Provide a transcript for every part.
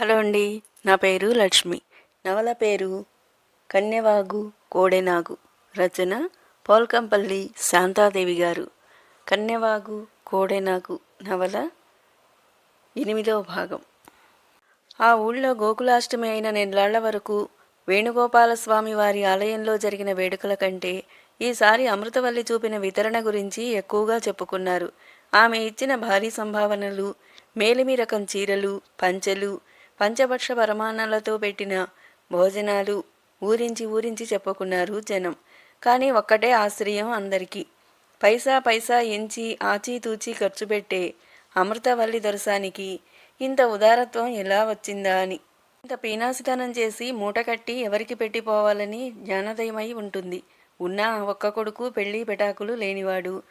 Hello అండి నా పేరు లక్ష్మి. నవల పేరు కన్యవాగు కోడెనాగు. రచన పోల్కంపల్లి శాంతాదేవి గారు. కన్యవాగు కోడెనాగు నవల ఎనిమిదవ భాగం. ఆ ఊళ్ళో గోకులాష్టమి అయిన నెలాళ్ళ వరకు వేణుగోపాలస్వామి వారి ఆలయంలో జరిగిన వేడుకల కంటే ఈసారి అమృతవల్లి చూపిన వితరణ గురించి ఎక్కువగా చెప్పుకున్నారు. ఆమె ఇచ్చిన భారీ సంభావనలు మేలిమి రకం చీరలు పంచెలు పంచభక్ష పరమాన్నాలతో పెట్టిన భోజనాలు ఊరించి ఊరించి చెప్పుకున్నారు జనం. కానీ ఒక్కటే ఆశ్రయం అందరికీ. పైసా పైసా ఎంచి ఆచితూచి ఖర్చు పెట్టే అమృతవల్లి దొరసానికి ఇంత ఉదారత్వం ఎలా వచ్చిందా అని. ఇంత పీనాసితనం చేసి మూటకట్టి ఎవరికి పెట్టిపోవాలని జ్ఞానోదయమై ఉంటుంది. ఉన్న ఒక్క కొడుకు పెళ్ళి పెటాకులు లేనివాడు.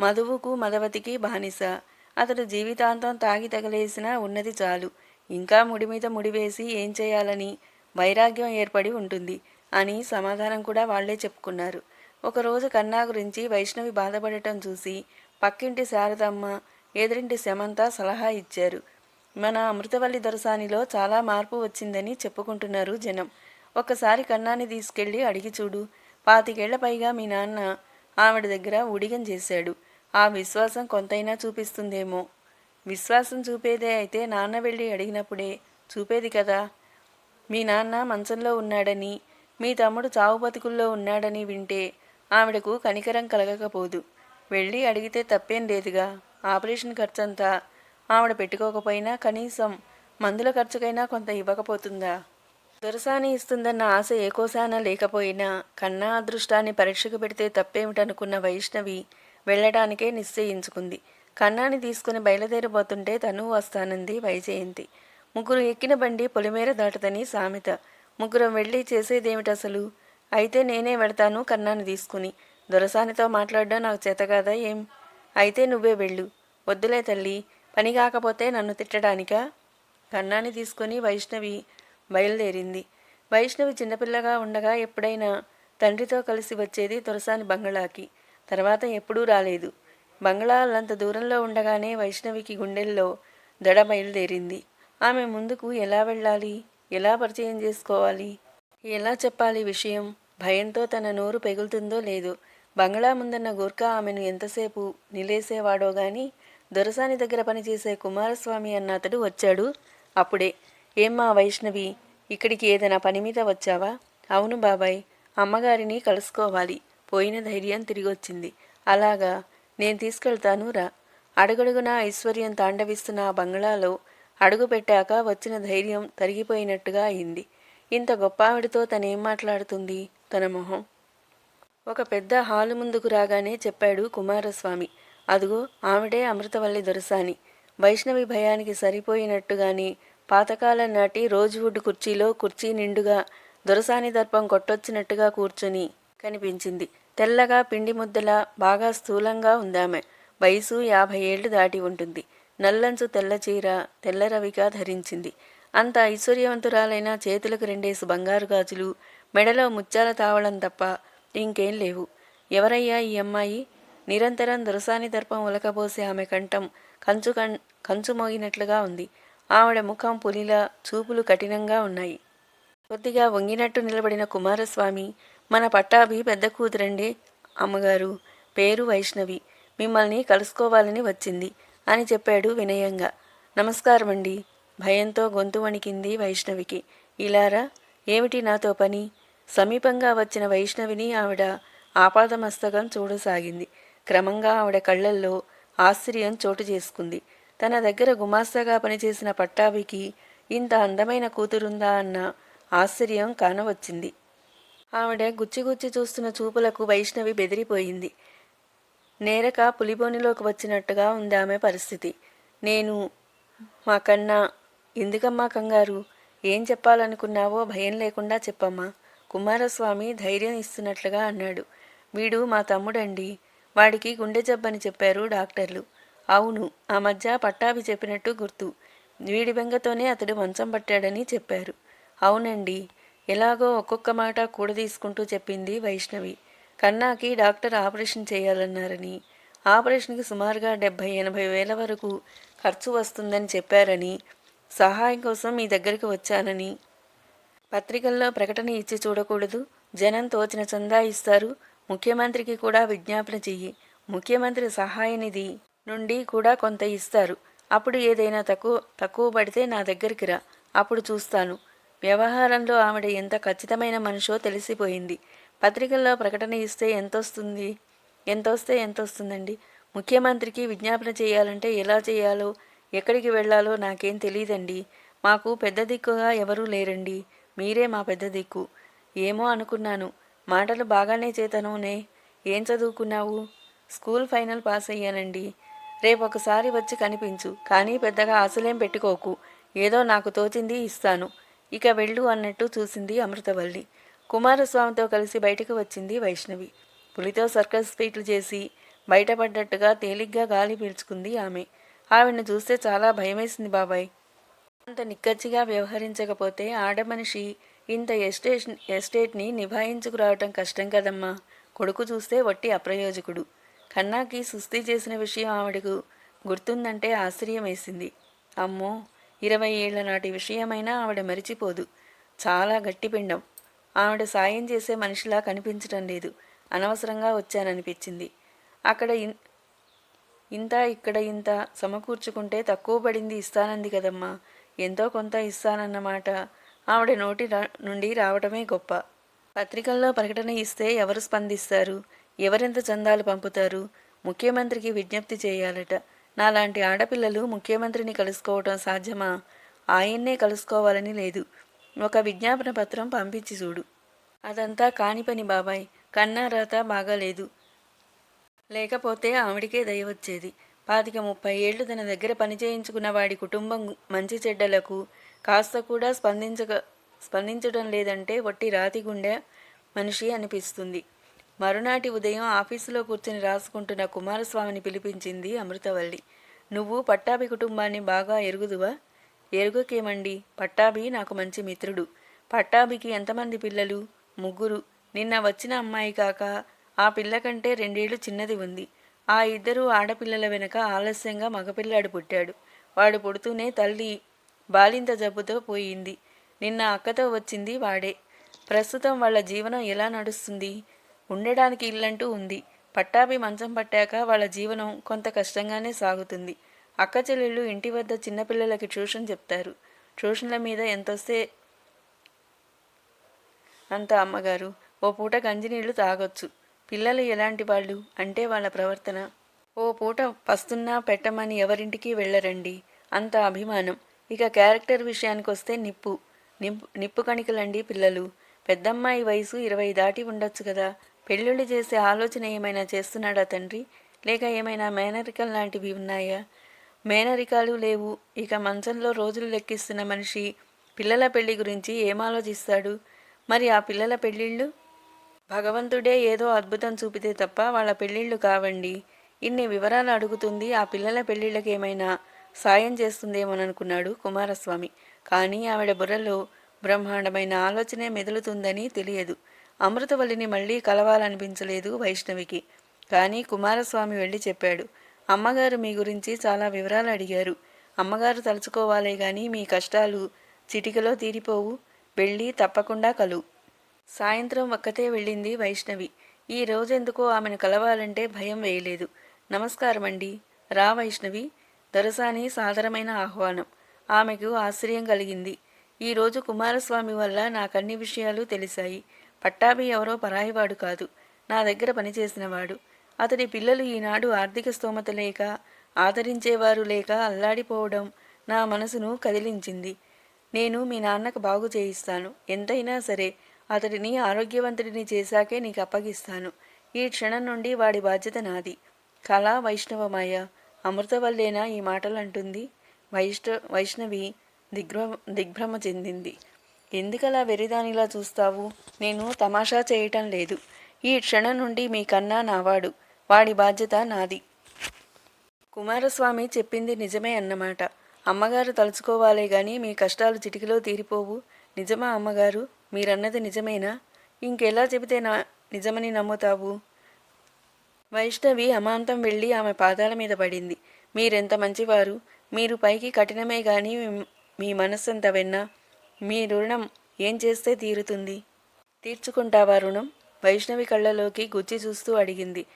మధువుకు మధవతికి బానిస. అతడు జీవితాంతం తాగి తగలేసినా ఉన్నది చాలు. ఇంకా ముడి మీద ముడివేసి ఏం చేయాలని వైరాగ్యం ఏర్పడి ఉంటుంది అని సమాధానం కూడా వాళ్ళే చెప్పుకున్నారు. ఒకరోజు కన్నా గురించి వైష్ణవి బాధపడటం చూసి పక్కింటి శారదమ్మ ఎదురింటి శమంత సలహా ఇచ్చారు. మన అమృతవల్లి దొరసానిలో చాలా మార్పు వచ్చిందని చెప్పుకుంటున్నారు జనం. ఒక్కసారి కన్నాని తీసుకెళ్ళి అడిగి చూడు. పాతికేళ్ళ పైగా మీ నాన్న ఆవిడ దగ్గర ఉడిగం చేశాడు. ఆ విశ్వాసం కొంతైనా చూపిస్తుందేమో. విశ్వాసం చూపేదే అయితే నాన్న వెళ్ళి అడిగినప్పుడే చూపేది కదా మీ నాన్న మంచంలో ఉన్నాడని మీ తమ్ముడు చావు బతుకుల్లో ఉన్నాడని వింటే ఆవిడకు కనికరం కలగకపోదు. వెళ్ళి అడిగితే తప్పేం లేదుగా ఆపరేషన్ ఖర్చంతా ఆవిడ పెట్టుకోకపోయినా కనీసం మందుల ఖర్చుకైనా కొంత ఇవ్వకపోతుందా? దొరసాని ఇస్తుందన్న ఆశ ఏకోసాన లేకపోయినా కన్నా అదృష్టాన్ని పరీక్షకు పెడితే తప్పేమిటనుకున్న వైష్ణవి వెళ్ళడానికే నిశ్చయించుకుంది. కన్నాని తీసుకుని బయలుదేరబోతుంటే తను వస్తానంది వైజయంతి. ముగ్గురు ఎక్కిన బండి పొలిమేర దాటదని సామెత. ముగ్గురం వెళ్ళి చేసేదేమిటి అసలు? అయితే నేనే వెడతాను కన్నాని తీసుకుని. దొరసానితో మాట్లాడడం నాకు చేత కాదా ఏం? అయితే నువ్వే వెళ్ళు. వద్దులే తల్లి. పని కాకపోతే నన్ను తిట్టడానికా? కన్నాని తీసుకొని వైష్ణవి బయలుదేరింది. వైష్ణవి చిన్నపిల్లగా ఉండగా ఎప్పుడైనా తండ్రితో కలిసి వచ్చేది దొరసాని బంగళాకి తర్వాత ఎప్పుడూ రాలేదు. బంగ్లాలంత దూరంలో ఉండగానే వైష్ణవికి గుండెల్లో దడ బయలుదేరింది. ఆమె ముందుకు ఎలా వెళ్ళాలి? ఎలా పరిచయం చేసుకోవాలి? ఎలా చెప్పాలి విషయం? భయంతో తన నోరు పెగులుతుందో లేదు బంగ్లా ముందన్న గోర్ఖా ఆమెను ఎంతసేపు నిలేసేవాడో గాని దొరసాని దగ్గర పనిచేసే కుమారస్వామి అన్న అతడు వచ్చాడు. అప్పుడే ఏమ్మా వైష్ణవి ఇక్కడికి ఏదైనా పని మీద వచ్చావా? అవును బాబాయ్ అమ్మగారిని కలుసుకోవాలి. పోయిన ధైర్యం తిరిగొచ్చింది. అలాగా నేను తీసుకెళ్తాను రా. అడుగడుగునా ఐశ్వర్యం తాండవిస్తున్న ఆ బంగ్లాలో అడుగు పెట్టాక వచ్చిన ధైర్యం తరిగిపోయినట్టుగా అయింది. ఇంత గొప్ప ఆవిడతో తనేం మాట్లాడుతుంది? తన మొహం. ఒక పెద్ద హాలు ముందుకు రాగానే చెప్పాడు కుమారస్వామి. అదుగో ఆవిడే అమృతవల్లి దొరసాని. వైష్ణవి భయానికి సరిపోయినట్టుగాని పాతకాలం నాటి రోజువుడ్ కుర్చీలో కుర్చీ నిండుగా దొరసాని దర్పం కొట్టొచ్చినట్టుగా కూర్చుని కనిపించింది. తెల్లగా పిండి ముద్దలా బాగా స్థూలంగా ఉందామె. వయసు యాభై ఏళ్ళు దాటి ఉంటుంది. నల్లంచు తెల్ల చీర తెల్లరవిగా ధరించింది. అంత ఐశ్వర్యవంతురాలైన చేతులకు రెండేసి బంగారు గాజులు మెడలో ముత్యాల తావళం తప్ప ఇంకేం లేవు. ఎవరయ్యా ఈ అమ్మాయి? నిరంతరం దురసాని దర్పం ఉలకబోసే ఆమె కంఠం కంచు కం కంచు మోగినట్లుగా ఉంది. ఆవిడ ముఖం పులిలా చూపులు కఠినంగా ఉన్నాయి. కొద్దిగా వంగినట్టు నిలబడిన కుమారస్వామి మన పట్టాభి పెద్ద కూతురండి అమ్మగారు. పేరు వైష్ణవి. మిమ్మల్ని కలుసుకోవాలని వచ్చింది అని చెప్పాడు వినయంగా. నమస్కారం అండి భయంతో గొంతు వణికింది వైష్ణవికి. ఇలారా? ఏమిటి నాతో పని? సమీపంగా వచ్చిన వైష్ణవిని ఆవిడ ఆపాదమస్తకం చూడసాగింది. క్రమంగా ఆవిడ కళ్ళల్లో ఆశ్చర్యం చోటు చేసుకుంది. తన దగ్గర గుమాస్తాగా పనిచేసిన పట్టాభికి ఇంత అందమైన కూతురుందా అన్న ఆశ్చర్యం కానవచ్చింది. ఆవిడ గుచ్చిగుచ్చి చూస్తున్న చూపులకు వైష్ణవి బెదిరిపోయింది. నేరక పులిబోనిలోకి వచ్చినట్టుగా ఉంది ఆమె పరిస్థితి. నేను మా కన్నా ఎందుకమ్మా కంగారు? ఏం చెప్పాలనుకున్నావో భయం లేకుండా చెప్పమ్మా. కుమారస్వామి ధైర్యం ఇస్తున్నట్లుగా అన్నాడు. వీడు మా తమ్ముడండి. వాడికి గుండె జబ్బని చెప్పారు డాక్టర్లు. అవును ఆ మధ్య పట్టాభి చెప్పినట్టు గుర్తు. వీడి బెంగతోనే అతడు మంచం పట్టాడని చెప్పారు. అవునండి. ఎలాగో ఒక్కొక్క మాట కూడదీసుకుంటూ చెప్పింది వైష్ణవి. కన్నాకి డాక్టర్ ఆపరేషన్ చేయాలన్నారని ఆపరేషన్కి సుమారుగా డెబ్భై ఎనభై వేల వరకు ఖర్చు వస్తుందని చెప్పారని సహాయం కోసం మీ దగ్గరికి వచ్చానని. పత్రికల్లో ప్రకటన ఇచ్చి చూడకూడదు. జనం తోచిన చందా ఇస్తారు. ముఖ్యమంత్రికి కూడా విజ్ఞాపన చెయ్యి. ముఖ్యమంత్రి సహాయ నిధి నుండి కూడా కొంత ఇస్తారు. అప్పుడు ఏదైనా తక్కువ తక్కువ పడితే నా దగ్గరికి రా. అప్పుడు చూస్తాను. వ్యవహారంలో ఆవిడ ఎంత ఖచ్చితమైన మనిషో తెలిసిపోయింది. పత్రికల్లో ప్రకటన ఇస్తే ఎంతొస్తుంది? ఎంతొస్తే ఎంతొస్తుందండి? ముఖ్యమంత్రికి విజ్ఞాపన చేయాలంటే ఎలా చేయాలో ఎక్కడికి వెళ్ళాలో నాకేం తెలియదండి మాకు పెద్ద దిక్కుగా ఎవరూ లేరండి. మీరే మా పెద్ద దిక్కు. ఏమో అనుకున్నాను. మాటలు బాగానే చేతనునే. ఏం చదువుకున్నావు? స్కూల్ ఫైనల్ పాస్ అయ్యానండి. రేపు ఒకసారి వచ్చి కనిపించు. కానీ పెద్దగా ఆశలేం పెట్టుకోకు. ఏదో నాకు తోచింది ఇస్తాను. ఇక వెళ్ళు అన్నట్టు చూసింది అమృతవల్లి. కుమారస్వామితో కలిసి బయటకు వచ్చింది వైష్ణవి. పులితో సర్కస్ ఫీట్లు చేసి బయటపడ్డట్టుగా తేలిగ్గా గాలి పీల్చుకుంది ఆమె. ఆవిడను చూస్తే చాలా భయమేసింది బాబాయ్. అంత నిక్కచ్చిగా వ్యవహరించకపోతే ఆడమనిషి ఇంత ఎస్టేట్ ఎస్టేట్ని నిభాయించుకురావటం కష్టం కదమ్మా. కొడుకు చూస్తే వట్టి అప్రయోజకుడు. కన్నాకి సుస్థి చేసిన విషయం ఆవిడకు గుర్తుందంటే ఆశ్చర్యం వేసింది అమ్మో! ఇరవై ఏళ్ళ నాటి విషయమైనా ఆవిడ మరిచిపోదు. చాలా గట్టిపిండం. ఆవిడ సాయం చేసే మనిషిలా కనిపించటం లేదు. అనవసరంగా వచ్చాననిపించింది. అక్కడ ఇన్- ఇంత ఇక్కడ ఇంత సమకూర్చుకుంటే తక్కువ పడింది ఇస్తానంది కదమ్మా. ఎంతో కొంత ఇస్తానన్నమాట. ఆవిడ నోటి రా- నుండి రావడమే గొప్ప. పత్రికల్లో ప్రకటన ఇస్తే ఎవరు స్పందిస్తారు? ఎవరెంత చందాలు పంపుతారు? ముఖ్యమంత్రికి విజ్ఞప్తి చేయాలట. నాలాంటి ఆడపిల్లలు ముఖ్యమంత్రిని కలుసుకోవటం సాధ్యమా? ఆయన్నే కలుసుకోవాలని లేదు. ఒక విజ్ఞాపన పత్రం పంపించి చూడు. అదంతా కాని పని బాబాయ్. కన్నా రాత బాగాలేదు. లేకపోతే ఆవిడికే దయ వచ్చేది. పాతిక ముప్పై ఏళ్ళు తన దగ్గర పని చేయించుకున్న వాడి కుటుంబం మంచి చెడ్డలకు కాస్త కూడా స్పందించక స్పందించడం లేదంటే వట్టి రాతి గుండె మనిషి అనిపిస్తుంది. మరునాటి ఉదయం ఆఫీసులో కూర్చుని రాసుకుంటున్న కుమారస్వామిని పిలిపించింది అమృతవల్లి. నువ్వు పట్టాభి కుటుంబాన్ని బాగా ఎరుగుదువా? ఎరుగకేమండి? పట్టాభి నాకు మంచి మిత్రుడు. పట్టాభికి ఎంతమంది పిల్లలు? ముగ్గురు. నిన్న వచ్చిన అమ్మాయి కాక ఆ పిల్ల కంటే రెండేళ్ళు చిన్నది ఉంది. ఆ ఇద్దరు ఆడపిల్లల వెనక ఆలస్యంగా మగపిల్లాడు పుట్టాడు. వాడు పుడుతూనే తల్లి బాలింత జబ్బుతో పోయింది. నిన్న అక్కతో వచ్చింది వాడే. ప్రస్తుతం వాళ్ళ జీవనం ఎలా నడుస్తుంది? ఉండడానికి ఇల్లంటూ ఉంది. పట్టాభి మంచం పట్టాక వాళ్ళ జీవనం కొంత కష్టంగానే సాగుతుంది. అక్క చెల్లెళ్ళు ఇంటి వద్ద చిన్నపిల్లలకి ట్యూషన్ చెప్తారు. ట్యూషన్ల మీద ఎంతొస్తే అంత అమ్మగారు ఓ పూట గంజినీళ్ళు తాగొచ్చు. పిల్లలు ఎలాంటి వాళ్ళు అంటే వాళ్ళ ప్రవర్తన. ఓ పూట పస్తున్నా పెట్టమని ఎవరింటికి వెళ్ళరండి. అంత అభిమానం. ఇక క్యారెక్టర్ విషయానికి వస్తే నిప్పు. నిప్పు నిప్పు కణికలండి పిల్లలు. పెద్దమ్మాయి వయసు ఇరవై దాటి ఉండొచ్చు కదా. పెళ్ళిళ్ళు చేసే ఆలోచన ఏమైనా చేస్తున్నాడా తండ్రి? లేక ఏమైనా మేనరికం లాంటివి ఉన్నాయా? మేనరికాలు లేవు. ఇక మంచంలో రోజులు లెక్కిస్తున్న మనిషి పిల్లల పెళ్ళి గురించి ఏం ఆలోచిస్తాడు? మరి ఆ పిల్లల పెళ్ళిళ్ళు? భగవంతుడే ఏదో అద్భుతం చూపితే తప్ప వాళ్ళ పెళ్ళిళ్ళు కావండి. ఇన్ని వివరాలు అడుగుతుంది ఆ పిల్లల పెళ్ళిళ్ళకి ఏమైనా సాయం చేస్తుందేమోననుకున్నాడు కుమారస్వామి. కానీ ఆవిడ బుర్రలో బ్రహ్మాండమైన ఆలోచనే మెదులుతుందని తెలియదు. అమృతవల్లిని మళ్ళీ కలవాలనిపించలేదు వైష్ణవికి. కానీ కుమారస్వామి వెళ్ళి చెప్పాడు అమ్మగారు మీ గురించి చాలా వివరాలు అడిగారు. అమ్మగారు తలుచుకోవాలే గాని మీ కష్టాలు చిటికలో తీరిపోవు. వెళ్ళి తప్పకుండా కలు. సాయంత్రం ఒక్కతే వెళ్ళింది వైష్ణవి. ఈ రోజెందుకో ఆమెను కలవాలంటే భయం వేయలేదు. నమస్కారం అండి రా వైష్ణవి. దొరసాని సాదరమైన ఆహ్వానం. ఆమెకు ఆశ్చర్యం కలిగింది. ఈ రోజు కుమారస్వామి వల్ల నాకన్ని విషయాలు తెలిసాయి పట్టాభి ఎవరో పరాయివాడు కాదు. నా దగ్గర పనిచేసినవాడు అతడి పిల్లలు ఈనాడు ఆర్థిక స్తోమత లేక ఆదరించేవారు లేక అల్లాడిపోవడం నా మనసును కదిలించింది. నేను మీ నాన్నకు బాగు చేయిస్తాను. ఎంతైనా సరే అతడిని ఆరోగ్యవంతుడిని చేశాకే నీకు అప్పగిస్తాను. ఈ క్షణం నుండి వాడి బాధ్యత నాది. కళా వైష్ణవమాయ అమృతవల్లేనా ఈ మాటలు అంటుంది వైష్ణ వైష్ణవి దిగ్భ్ర దిగ్భ్రమ చెందింది. ఎందుకలా వెరిదానిలా చూస్తావు? నేను తమాషా చేయటం లేదు. ఈ క్షణం నుండి మీ కన్నా నావాడు. వాడి బాధ్యత నాది. కుమారస్వామి చెప్పింది నిజమే అన్నమాట. అమ్మగారు తలుచుకోవాలే గాని మీ కష్టాలు చిటికలో తీరిపోవు. నిజమా అమ్మగారు? మీరన్నది నిజమేనా? ఇంకెలా చెబితే నా నిజమని నమ్ముతావు? వైష్ణవి అమాంతం వెళ్ళి ఆమె పాదాల మీద పడింది. మీరెంత మంచివారు? మీరు పైకి కఠినమే గాని మీ మనస్సంత వెన్నా మీ రుణం ఏం చేస్తే తీరుతుంది? తీర్చుకుంటావా రుణం? వైష్ణవి కళ్ళలోకి గుచ్చి చూస్తూ అడిగింది.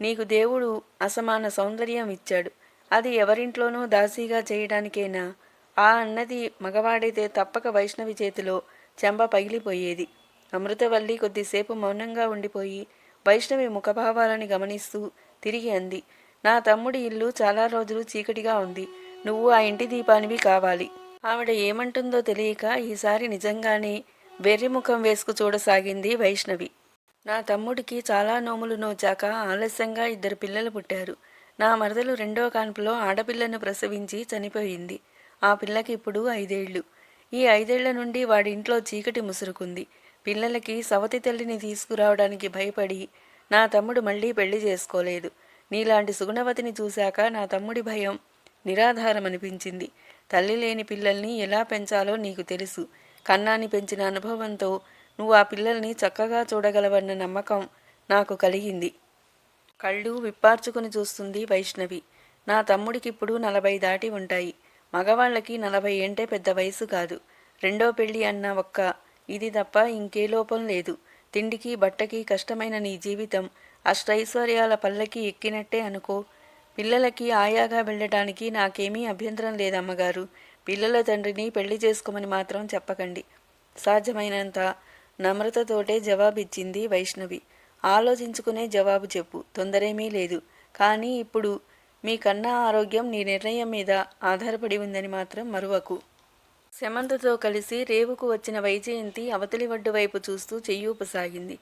నీకు దేవుడు అసమాన సౌందర్యం ఇచ్చాడు. అది ఎవరింట్లోనూ దాసీగా చేయడానికేనా? ఆ అన్నది మగవాడైతే తప్పక వైష్ణవి చేతిలో చెంబ పగిలిపోయేది. అమృతవల్లి కొద్దిసేపు మౌనంగా ఉండిపోయి వైష్ణవి ముఖభావాలని గమనిస్తూ తిరిగి అంది. నా తమ్ముడి ఇల్లు చాలా రోజులు చీకటిగా ఉంది. నువ్వు ఆ ఇంటి దీపానివి కావాలి. ఆవిడ ఏమంటుందో తెలియక ఈసారి నిజంగానే వెర్రిముఖం వేసుకు చూడసాగింది వైష్ణవి. నా తమ్ముడికి చాలా నోములు నోచాక ఆలస్యంగా ఇద్దరు పిల్లలు పుట్టారు. నా మరదలు రెండో కాన్పులో ఆడపిల్లను ప్రసవించి చనిపోయింది. ఆ పిల్లకి ఇప్పుడు ఐదేళ్ళు. ఈ ఐదేళ్ళ నుండి వాడింట్లో చీకటి ముసురుకుంది. పిల్లలకి సవతి తల్లిని తీసుకురావడానికి భయపడి నా తమ్ముడు మళ్ళీ పెళ్ళి చేసుకోలేదు. నీలాంటి సుగుణవతిని చూశాక నా తమ్ముడి భయం నిరాధారం అనిపించింది తల్లి లేని పిల్లల్ని ఎలా పెంచాలో నీకు తెలుసు. కన్నాని పెంచిన అనుభవంతో నువ్వు ఆ పిల్లల్ని చక్కగా చూడగలవన్న నమ్మకం నాకు కలిగింది. కళ్ళు విప్పార్చుకుని చూస్తుంది వైష్ణవి. నా తమ్ముడికిప్పుడు నలభై దాటి ఉంటాయి. మగవాళ్ళకి నలభై ఏంటే పెద్ద వయసు కాదు. రెండో పెళ్ళి అన్న ఒక్క ఇది తప్ప ఇంకే లోపం లేదు. తిండికి బట్టకి కష్టమైన నీ జీవితం అష్టైశ్వర్యాల పల్లకి ఎక్కినట్టే అనుకో. పిల్లలకి ఆయాగా వెళ్ళటానికి నాకేమీ అభ్యంతరం లేదమ్మగారు. పిల్లల తండ్రిని పెళ్ళి చేసుకోమని మాత్రం చెప్పకండి. సాధ్యమైనంత నమ్రతతోటే జవాబిచ్చింది వైష్ణవి. ఆలోచించుకునే జవాబు చెప్పు తొందరేమీ లేదు. కానీ ఇప్పుడు మీ కన్నా ఆరోగ్యం నీ నిర్ణయం మీద ఆధారపడి ఉందని మాత్రం మరువకు. శమంతతో కలిసి రేవుకు వచ్చిన వైజయంతి అవతలి వడ్డు వైపు చూస్తూ చెయ్యూపసాగింది.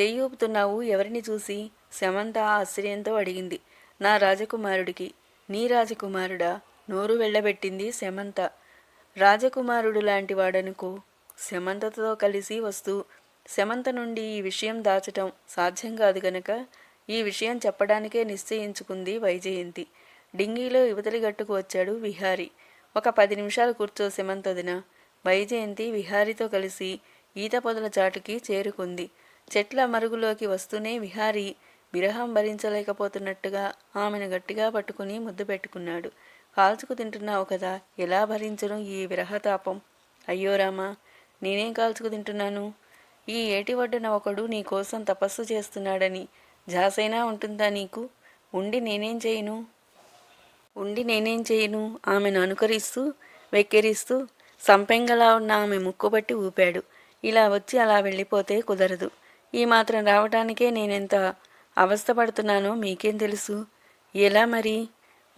చెయ్యూపుతున్నావు ఎవరిని చూసి శమంత ఆశ్చర్యంతో అడిగింది. నా రాజకుమారుడికి. నీ రాజకుమారుడా? నోరు వెళ్ళబెట్టింది శమంత. రాజకుమారుడు లాంటి వాడనుకో. శమంతతో కలిసి వస్తూ శమంత నుండి ఈ విషయం దాచటం సాధ్యం కాదు గనక ఈ విషయం చెప్పడానికే నిశ్చయించుకుంది వైజయంతి. డింగీలో యువతలి గట్టుకు వచ్చాడు విహారి. ఒక పది నిమిషాలు కూర్చో శమంతదిన వైజయంతి విహారితో కలిసి ఈత పొదల చాటుకి చేరుకుంది. చెట్ల మరుగులోకి వస్తూనే విహారి విరహం భరించలేకపోతున్నట్టుగా ఆమెను గట్టిగా పట్టుకుని ముద్దు పెట్టుకున్నాడు. కాల్చుకు తింటున్నావు కదా ఎలా భరించను ఈ విరహతాపం అయ్యో రామా నేనేం కాల్చుకు తింటున్నాను? ఈ ఏటి ఒడ్డున ఒకడు నీ కోసం తపస్సు చేస్తున్నాడని జాసైనా ఉంటుందా నీకు? ఉండి నేనేం చేయను? ఉండి నేనేం చేయను? ఆమెను అనుకరిస్తూ వెక్కిరిస్తూ సంపెంగలా ఉన్న ఆమె ముక్కుబట్టి ఊపాడు. ఇలా వచ్చి అలా వెళ్ళిపోతే కుదరదు. ఈ మాత్రం రావటానికే నేనెంత అవస్థపడుతున్నానో మీకేం తెలుసు? ఎలా మరి?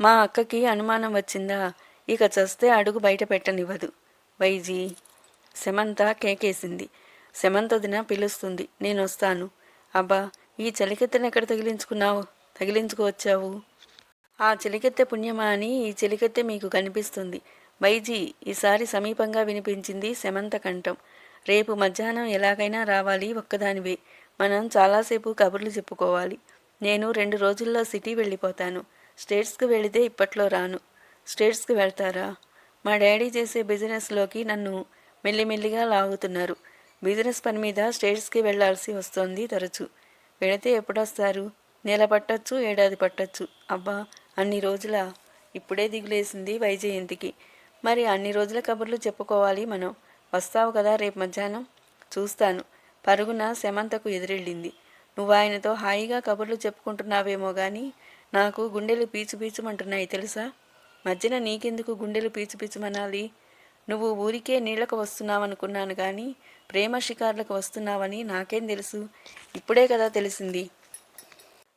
మా అక్కకి అనుమానం వచ్చిందా? ఇక చస్తే అడుగు బయట పెట్టనివ్వదు. వైజీ. సెమంత కేకేసింది. శమంతదిన పిలుస్తుంది. నేను వస్తాను అబ్బా ఈ చలికెత్తెను ఎక్కడ తగిలించుకున్నావు? తగిలించుకోవచ్చావు? ఆ చెలికెత్తె పుణ్యమా అని ఈ చెలికెత్తె మీకు కనిపిస్తుంది. వైజీ ఈసారి సమీపంగా వినిపించింది సెమంత కంఠం. రేపు మధ్యాహ్నం ఎలాగైనా రావాలి ఒక్కదానివే. మనం చాలాసేపు కబుర్లు చెప్పుకోవాలి. నేను రెండు రోజుల్లో సిటీ వెళ్ళిపోతాను. స్టేట్స్కి వెళితే ఇప్పట్లో రాను. స్టేట్స్కి వెళ్తారా? మా డాడీ చేసే బిజినెస్లోకి నన్ను మెల్లిమెల్లిగా లాగుతున్నారు. బిజినెస్ పని మీద స్టేట్స్కి వెళ్ళాల్సి వస్తోంది తరచు. వెళితే ఎప్పుడొస్తారు? నెల పట్టచ్చు ఏడాది పట్టచ్చు. అబ్బా అన్ని రోజుల? ఇప్పుడే దిగులేసింది వైజయంతికి. మరి అన్ని రోజుల కబుర్లు చెప్పుకోవాలి మనం. వస్తావు కదా రేపు మధ్యాహ్నం? చూస్తాను. పరుగున శమంతకు ఎదురెళ్ళింది. నువ్వు ఆయనతో హాయిగా కబుర్లు చెప్పుకుంటున్నావేమో గాని నాకు గుండెలు పీచు పీచుమంటున్నాయి తెలుసా? మధ్యన నీకెందుకు గుండెలు పీచు పీచుమనాలి? నువ్వు ఊరికే నీళ్ళకు వస్తున్నావనుకున్నాను కానీ ప్రేమ షికార్లకు వస్తున్నావని నాకేం తెలుసు? ఇప్పుడే కదా తెలిసింది.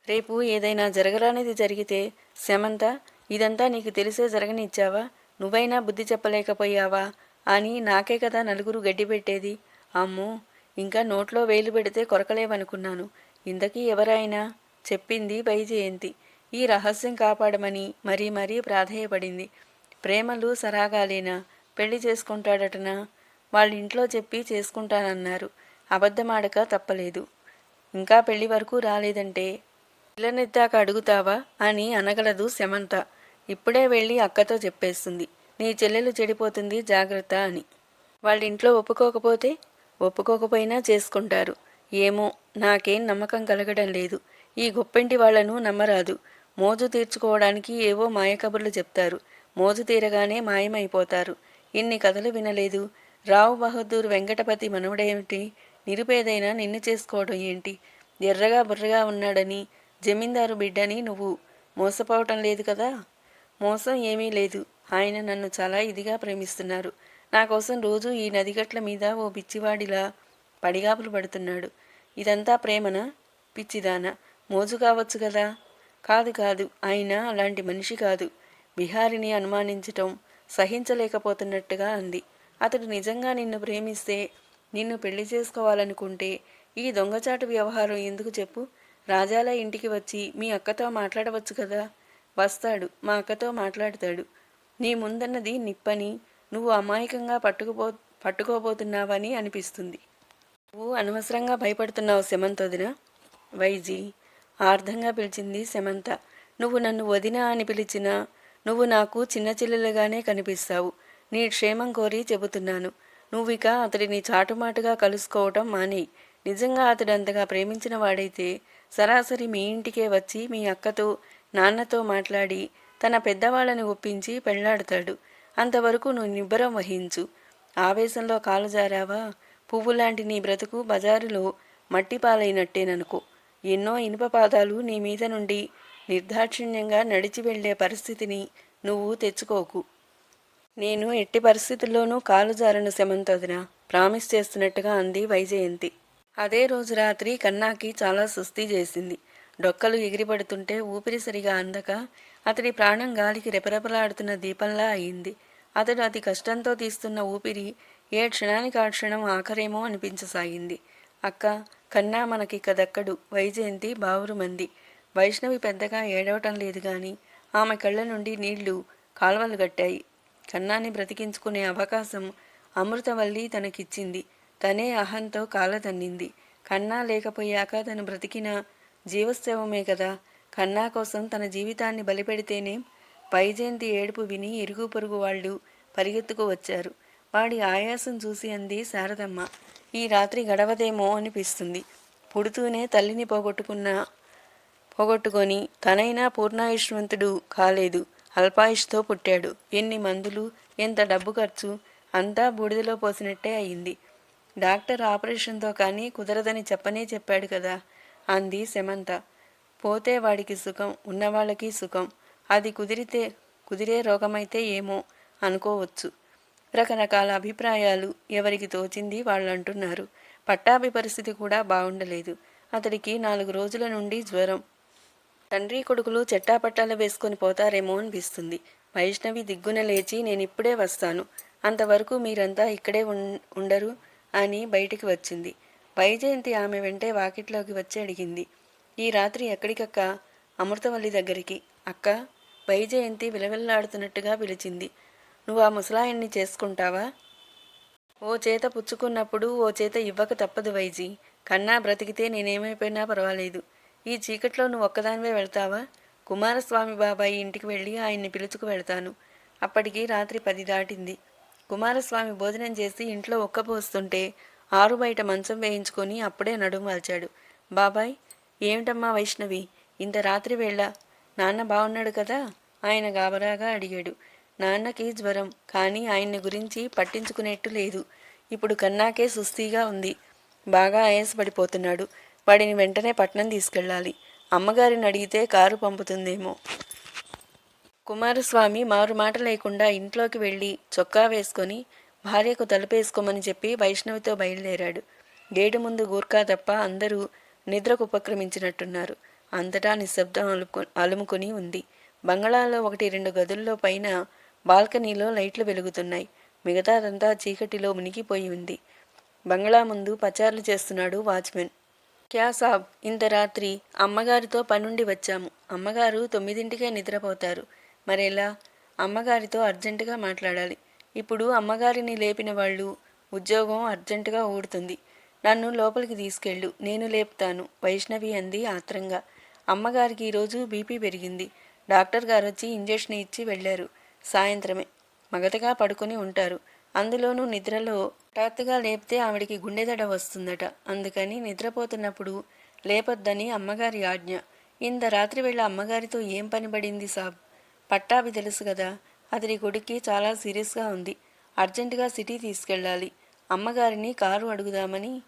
రేపు ఏదైనా జరగరానిది జరిగితే శమంత ఇదంతా నీకు తెలిసే జరగనిచ్చావా నువ్వైనా బుద్ధి చెప్పలేకపోయావా? అని నాకే కదా నలుగురు గడ్డి పెట్టేది. అమ్మో ఇంకా నోట్లో వేలు పెడితే కొరకలేవనుకున్నాను. ఇంతకీ ఎవరైనా చెప్పింది వైజయంతి. ఈ రహస్యం కాపాడమని మరీ మరీ ప్రాధేయపడింది. ప్రేమలు సరాగాలేనా? పెళ్ళి చేసుకుంటాడటనా? వాళ్ళ ఇంట్లో చెప్పి చేసుకుంటానన్నారు. అబద్ధమాడక తప్పలేదు. ఇంకా పెళ్ళి వరకు రాలేదంటే? పిల్లనిద్దాక అడుగుతావా? అని అనగలదు శమంత. ఇప్పుడే వెళ్ళి అక్కతో చెప్పేస్తుంది. నీ చెల్లెలు చెడిపోతుంది జాగ్రత్త అని. వాళ్ళ ఇంట్లో ఒప్పుకోకపోతే ఒప్పుకోకపోయినా చేసుకుంటారు. ఏమో నాకేం నమ్మకం కలగడం లేదు. ఈ గొప్పింటి వాళ్ళను నమ్మరాదు. మోజు తీర్చుకోవడానికి ఏవో మాయకబుర్లు చెప్తారు. మోజు తీరగానే మాయమైపోతారు. ఇన్ని కథలు వినలేదు. రావు బహదూర్ వెంకటపతి మనవడేమిటి? నిరుపేదైన నిన్ను చేసుకోవడం ఏంటి? ఎర్రగా బుర్రగా ఉన్నాడని జమీందారు బిడ్డని నువ్వు మోసపోవటం లేదు కదా? మోసం ఏమీ లేదు. ఆయన నన్ను చాలా ఇదిగా ప్రేమిస్తున్నారు. నా కోసం రోజు ఈ నదిగట్ల మీద ఓ పిచ్చివాడిలా పడిగాపులు పడుతున్నాడు. ఇదంతా ప్రేమనా? పిచ్చిదానా? మోజు కావచ్చు కదా కాదు కాదు ఆయన అలాంటి మనిషి కాదు. బిహారిని అనుమానించటం సహించలేకపోతున్నట్టుగా అంది. అతడు నిజంగా నిన్ను ప్రేమిస్తే నిన్ను పెళ్ళి చేసుకోవాలనుకుంటే ఈ దొంగచాటు వ్యవహారం ఎందుకు చెప్పు? రాజాల ఇంటికి వచ్చి మీ అక్కతో మాట్లాడవచ్చు కదా వస్తాడు మా అక్కతో మాట్లాడతాడు. నీ ముందన్నది నిప్పని నువ్వు అమాయకంగా పట్టుకుపో పట్టుకోబోతున్నావని అనిపిస్తుంది. నువ్వు అనవసరంగా భయపడుతున్నావు సెమంత్ వదిన. వైజీ ఆర్ధంగా పిలిచింది సెమంత. నువ్వు నన్ను వదిన అని పిలిచినా నువ్వు నాకు చిన్న చెల్లెలుగానే కనిపిస్తావు. నీ క్షేమం కోరి చెబుతున్నాను. నువ్విక అతడిని చాటుమాటుగా కలుసుకోవటం మానేయి. నిజంగా అతడు అంతగా ప్రేమించిన వాడైతే సరాసరి మీ ఇంటికే వచ్చి మీ అక్కతో నాన్నతో మాట్లాడి తన పెద్దవాళ్ళని ఒప్పించి పెళ్ళాడతాడు. అంతవరకు నువ్వు నిబ్బరం వహించు. ఆవేశంలో కాలు జారావా? పువ్వులాంటి నీ బ్రతుకు బజారులో మట్టిపాలైనట్టేననుకో. ఎన్నో ఇనుప పాదాలు నీ మీద నుండి నిర్దాక్షిణ్యంగా నడిచి వెళ్ళే పరిస్థితిని నువ్వు తెచ్చుకోకు. నేను ఎట్టి పరిస్థితుల్లోనూ కాలు జారను శమంతదిన ప్రామిస్ చేస్తున్నట్టుగా అంది వైజయంతి. అదే రోజు రాత్రి కన్నాకి చాలా సుస్థి చేసింది. డొక్కలు ఎగిరిపడుతుంటే ఊపిరి సరిగా అందక అతడి ప్రాణం గాలికి రెపరెపలాడుతున్న దీపంలా అయింది. అతడు అతి కష్టంతో తీస్తున్న ఊపిరి ఏ క్షణానికి ఆ క్షణం ఆఖరేమో అనిపించసాగింది. అక్క కన్నా మనకి కదక్కడు వైజయంతి బావురుమంది వైష్ణవి పెద్దగా ఏడవటం లేదు కానీ ఆమె కళ్ళ నుండి నీళ్ళు కాల్వలు గట్టాయి కన్నాని బ్రతికించుకునే అవకాశం అమృతవల్లి తనకిచ్చింది. తనే అహంతో కాలదన్నింది కన్నా లేకపోయాక తను బ్రతికిన జీవోత్సవమే కదా. కన్నా కోసం తన జీవితాన్ని బలిపెడితేనే? వైజయంతి ఏడుపు విని ఇరుగు పొరుగు వాళ్ళు పరిగెత్తుకు వచ్చారు. వాడి ఆయాసం చూసి అంది శారదమ్మ. ఈ రాత్రి గడవదేమో అనిపిస్తుంది. పుడుతూనే తల్లిని పోగొట్టుకున్న పోగొట్టుకొని తనైనా పూర్ణాయుష్మంతుడు కాలేదు. అల్పాయుష్తో పుట్టాడు. ఎన్ని మందులు ఎంత డబ్బు ఖర్చు అంతా బూడిదలో పోసినట్టే అయింది. డాక్టర్ ఆపరేషన్తో కానీ కుదరదని చెప్పనే చెప్పాడు కదా అంది సెమంత పోతే వాడికి సుఖం ఉన్నవాళ్ళకి సుఖం. అది కుదిరితే కుదిరే రోగమైతే ఏమో అనుకోవచ్చు. రకరకాల అభిప్రాయాలు ఎవరికి తోచింది వాళ్ళు అంటున్నారు పట్టాభి పరిస్థితి కూడా బాగుండలేదు. అతడికి నాలుగు రోజుల నుండి జ్వరం. తండ్రి కొడుకులు చెట్టాపట్టాలు వేసుకొని పోతారేమో అనిపిస్తుంది. వైష్ణవి దిగ్గున లేచి నేను ఇప్పుడే వస్తాను. అంతవరకు మీరంతా ఇక్కడే ఉన్- ఉండరు అని బయటికి వచ్చింది. వైజయంతి ఆమె వెంటే వాకిట్లోకి వచ్చి అడిగింది ఈ రాత్రి ఎక్కడికక్క? అమృతవల్లి దగ్గరికి. అక్క వైజయంతి విలవిల్లాడుతున్నట్టుగా పిలిచింది. నువ్వు ఆ ముసలాయన్ని చేసుకుంటావా? ఓ చేత పుచ్చుకున్నప్పుడు ఓ చేత ఇవ్వక తప్పదు వైజీ. కన్నా బ్రతికితే నేనేమైపోయినా పర్వాలేదు. ఈ చీకట్లో నువ్వు ఒక్కదానివే వెళ్తావా? కుమారస్వామి బాబాయి ఇంటికి వెళ్ళి ఆయన్ని పిలుచుకు వెళ్తాను. అప్పటికి రాత్రి పది దాటింది. కుమారస్వామి భోజనం చేసి ఇంట్లో ఒక్కపోస్తుంటే ఆరు బయట మంచం వేయించుకొని అప్పుడే నడుము వాల్చాడు. బాబాయ్ ఏమిటమ్మా వైష్ణవి? ఇంత రాత్రి వేళ నాన్న బాగున్నాడు కదా? ఆయన గాబరాగా అడిగాడు. నాన్నకి జ్వరం కానీ ఆయన్ని గురించి పట్టించుకునేట్టు లేదు. ఇప్పుడు కన్నాకే సుస్థిగా ఉంది. బాగా ఆయాసపడిపోతున్నాడు. వాడిని వెంటనే పట్నం తీసుకెళ్ళాలి. అమ్మగారిని అడిగితే కారు పంపుతుందేమో. కుమారస్వామి మారు మాట లేకుండా ఇంట్లోకి వెళ్ళి చొక్కా వేసుకొని భార్యకు తలుపేసుకోమని చెప్పి వైష్ణవితో బయలుదేరాడు. గేటు ముందు గూర్ఖా తప్ప అందరూ నిద్రకు ఉపక్రమించినట్టున్నారు. అంతటా నిశ్శబ్దం అలుపు అలుముకొని ఉంది. బంగళాలో ఒకటి రెండు గదుల్లో పైన బాల్కనీలో లైట్లు వెలుగుతున్నాయి. మిగతాదంతా చీకటిలో మునిగిపోయి ఉంది. బంగ్లా ముందు పచారులు చేస్తున్నాడు వాచ్మెన్. క్యా సాబ్ ఇంత రాత్రి అమ్మగారితో పనుండి వచ్చాము. అమ్మగారు తొమ్మిదింటికే నిద్రపోతారు. మరెలా? అమ్మగారితో అర్జెంటుగా మాట్లాడాలి. ఇప్పుడు అమ్మగారిని లేపిన వాళ్ళు ఉద్యోగం అర్జెంటుగా ఊడుతుంది. నన్ను లోపలికి తీసుకెళ్ళు. నేను లేపుతాను. వైష్ణవి అంది ఆత్రంగా. అమ్మగారికి ఈరోజు బీపీ పెరిగింది. డాక్టర్ గారు వచ్చి ఇంజెక్షన్ ఇచ్చి వెళ్ళారు. సాయంత్రమే. మగతగా పడుకొని ఉంటారు. అందులోనూ నిద్రలో హఠాత్తుగా లేపితే ఆవిడికి గుండెదడ వస్తుందట. అందుకని నిద్రపోతున్నప్పుడు లేపొద్దని అమ్మగారి ఆజ్ఞ. ఇంత రాత్రి వేళ అమ్మగారితో ఏం పని పడింది సాబ్? పట్టాభి తెలుసు కదా. అతడి కొడుక్కి చాలా సీరియస్గా ఉంది. అర్జెంటుగా సిటీ తీసుకెళ్ళాలి. అమ్మగారిని కారు అడుగుదామని.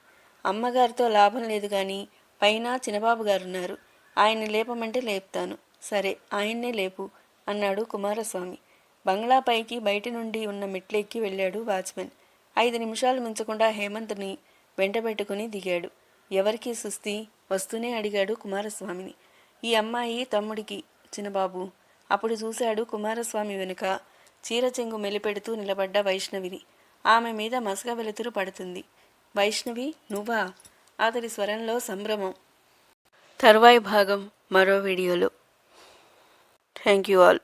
అమ్మగారితో లాభం లేదు కానీ పైన చిన్నబాబు గారున్నారు. ఆయన్ని లేపమంటే లేపుతాను. సరే ఆయన్నే లేపు అన్నాడు కుమారస్వామి. బంగ్లా పైకి బయటి నుండి ఉన్న మెట్లెక్కి వెళ్ళాడు వాచ్మెన్. ఐదు నిమిషాలు మించకుండా హేమంత్ని వెంటబెట్టుకుని దిగాడు. ఎవరికి సుస్తి వస్తూనే అడిగాడు కుమారస్వామిని. ఈ అమ్మాయి తమ్ముడికి చిన్నబాబు. అప్పుడు చూశాడు కుమారస్వామి వెనుక చీరచెంగు మెలిపెడుతూ నిలబడ్డ వైష్ణవిని. ఆమె మీద మసక వెలుతురు పడుతుంది. వైష్ణవి నువ్వా? అతడి స్వరంలో సంభ్రమం. తర్వాయి భాగం మరో వీడియోలో. Thank you all